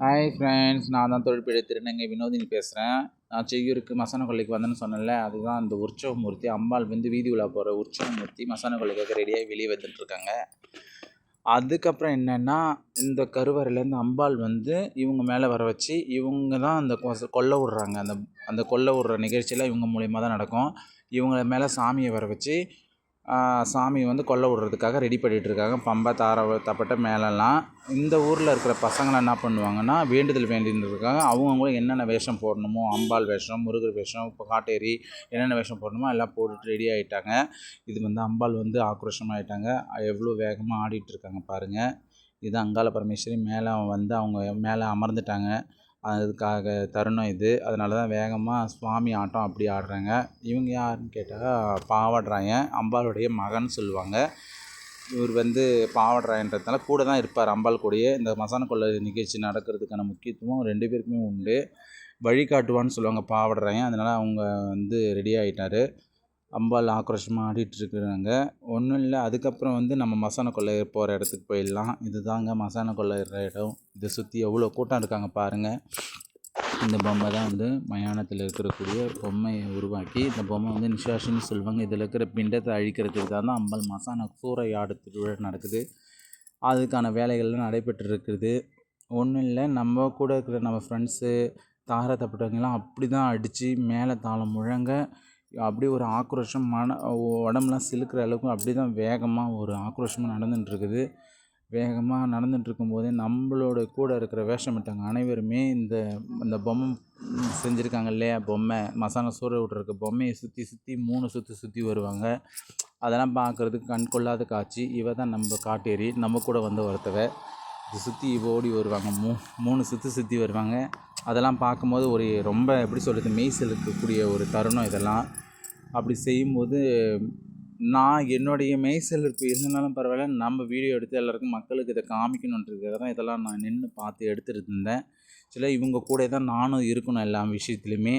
Hi friends நான் தான் தொழில்பிழை திருநங்கை வினோதினி பேசுகிறேன் நான் செய்யூருக்கு மசான கொள்ளைக்கு வந்தேன்னு சொன்னேன்ல அதுதான் அந்த உற்சவமூர்த்தி அம்பாள் வந்து வீதி உலா போகிற உற்சவமூர்த்தி மசான கொள்ளைக்காக ரெடியாக வெளியே வந்துட்டுருக்காங்க அதுக்கப்புறம் என்னென்னா இந்த கருவறையிலேருந்து அம்பாள் வந்து இவங்க மேலே வர வச்சு இவங்க தான் அந்த கொல்ல கொல்லை விட்றாங்க. அந்த அந்த கொல்லை விட்ற நிகழ்ச்சியெல்லாம் இவங்க மூலியமாக தான் நடக்கும். இவங்களை மேலே சாமியை வர வச்சு சாமி வந்து கொல்ல விட்றதுக்காக ரெடி பண்ணிகிட்டு இருக்காங்க பம்பை தார தப்பட்டை மேலெல்லாம். இந்த ஊரில் இருக்கிற பசங்களாம் என்ன பண்ணுவாங்கன்னா வேண்டுதல் வேண்டின்னு இருக்காங்க அவங்கவுங்களும் என்னென்ன வேஷம் போடணுமோ அம்பாள் வேஷம் முருகர் வேஷம் இப்போ காட்டேரி என்னென்ன வேஷம் போடணுமோ எல்லாம் போட்டுட்டு ரெடி ஆகிட்டாங்க இது வந்து அம்பாள் வந்து ஆக்ரோஷமாகிட்டாங்க எவ்வளோ வேகமாக ஆடிட்டுருக்காங்க பாருங்கள் இது அங்காள பரமேஸ்வரி மேலே வந்து அவங்க மேலே அமர்ந்துட்டாங்க. அதுக்காக தருணம் இது. அதனால தான் வேகமாக சுவாமி ஆட்டம் அப்படி ஆடுறாங்க. இவங்க யாருன்னு கேட்டால் பாவாடுறாயன் அம்பாளுடைய மகன் சொல்லுவாங்க. இவர் வந்து பாவாடுறாயன்றதுனால கூட தான் இருப்பார் அம்பாள் கூடயே. இந்த மசான கொள்ளை நிகழ்ச்சி நடக்கிறதுக்கான முக்கியத்துவம் ரெண்டு பேருக்குமே உண்டு. வழிகாட்டுவான்னு சொல்லுவாங்க பாவாடுறாயன் அதனால் அவங்க வந்து ரெடி ஆகிட்டார் அம்பாள் ஆக்ரோஷமாக ஆடிட்டுருக்குறாங்க. ஒன்றும் இல்லை அதுக்கப்புறம் வந்து நம்ம மசான கொள்ளை போகிற இடத்துக்கு போயிடலாம். இது தாங்க மசான கொள்ளையிற இடம். இதை சுற்றி எவ்வளோ கூட்டம் இருக்காங்க பாருங்கள் இந்த பொம்மை தான் வந்து மயானத்தில் இருக்கக்கூடிய பொம்மையை உருவாக்கி இந்த பொம்மை வந்து நிஷாஷின்னு சொல்லுவாங்க. இதில் இருக்கிற பிண்டத்தை அழிக்கிறதுக்கு தான் அம்பாள் மசான சூறையாடு திருவிழா நடக்குது. அதுக்கான வேலைகள்லாம் நடைபெற்று இருக்குது ஒன்றும் இல்லை நம்ம கூட இருக்கிற நம்ம ஃப்ரெண்ட்ஸு தாரத்தப்பட்டவங்கலாம் அப்படி தான் அடித்து மேலே தாளம் முழங்க அப்படியே ஒரு ஆக்ரோஷம் மன உடம்புலாம் சிலுக்கிற அளவுக்கு அப்படி தான் வேகமாக ஒரு ஆக்ரோஷமாக நடந்துட்டுருக்குது. வேகமாக நடந்துட்டுருக்கும் போதே நம்மளோட கூட இருக்கிற வேஷமிட்டவங்க அனைவருமே இந்த இந்த பொம்மை செஞ்சுருக்காங்க இல்லையா பொம்மை மசாலா சூற விட்றக்கு பொம்மையை சுற்றி சுற்றி மூணு சுற்றி சுற்றி வருவாங்க. அதெல்லாம் பார்க்குறதுக்கு கண் கொள்ளாத காட்சி. இவ தான் நம்ம காட்டேரி. நம்ம கூட வந்து ஒருத்தவ. இது சுற்றி இவ ஓடி வருவாங்க. மூ மூணு சுற்றி சுற்றி வருவாங்க. அதெல்லாம் பார்க்கும்போது ஒரு ரொம்ப எப்படி சொல்கிறது மெய் செலுத்தக்கூடிய ஒரு தருணம் இதெல்லாம். அப்படி செய்யும்போது நான் என்னுடைய மெய்சிலிர்ப்பு இருந்தாலும் பரவாயில்ல நம்ம வீடியோ எடுத்து எல்லாருக்கும் மக்களுக்கு இதை காமிக்கணுன்றதுக்காக தான் இதெல்லாம் நான் நின்று பார்த்து எடுத்துகிட்டு இருந்தேன் சில இவங்க கூட தான் நானும் இருக்கணும் எல்லா விஷயத்துலையுமே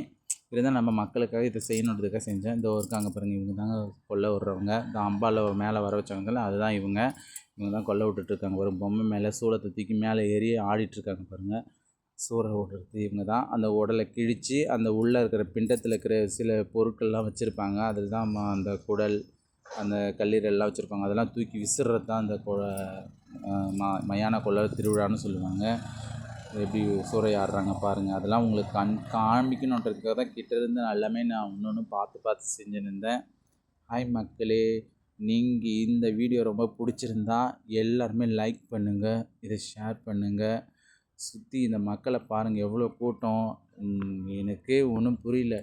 இருந்தால் நம்ம மக்களுக்காக இதை செய்யணுன்றதுக்காக செஞ்சேன். இந்த இருக்காங்க பாருங்கள் இவங்க தாங்க கொல்ல விட்றவங்க. இந்த அம்பாவில் மேலே வர வச்சவங்கள அதுதான் இவங்க. இவங்க தான் கொல்லை விட்டுட்ருக்காங்க ஒரு பொம்மை மேலே சூளத்தை தூக்கி மேலே ஏறி ஆடிட்டுருக்காங்க பாருங்கள் சூறை ஓடுறது இவங்க தான். அந்த உடலை கிழித்து அந்த உள்ளே இருக்கிற பிண்டத்தில் இருக்கிற சில பொருட்கள்லாம் வச்சுருப்பாங்க. அதில் தான் அந்த குடல் அந்த கல்லீரல்லாம் வச்சுருப்பாங்க. அதெல்லாம் தூக்கி விசிறது தான் அந்த கொ ம மயான கொள்ள திருவிழான்னு சொல்லுவாங்க. எப்படி சூறையாடுறாங்க பாருங்கள் அதெல்லாம் உங்களுக்கு கண் காமிக்கணுன்றதுக்காக தான் கிட்டேருந்து எல்லாமே நான் ஒன்று ஒன்று பார்த்து பார்த்து செஞ்சுருந்தேன் ஹாய் மக்களே நீங்கள் இந்த வீடியோ ரொம்ப பிடிச்சிருந்தா எல்லாருமே லைக் பண்ணுங்கள் இதை ஷேர் பண்ணுங்கள் சுற்றி இந்த மக்களை பாருங்கள் எவ்வளோ கூட்டம். எனக்கு ஒன்றும் புரியல.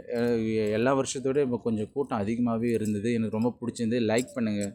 எல்லா வருஷத்தோட இப்போ கொஞ்சம் கூட்டம் அதிகமாகவே இருந்தது. எனக்கு ரொம்ப பிடிச்சிருந்தது. லைக் பண்ணுங்கள்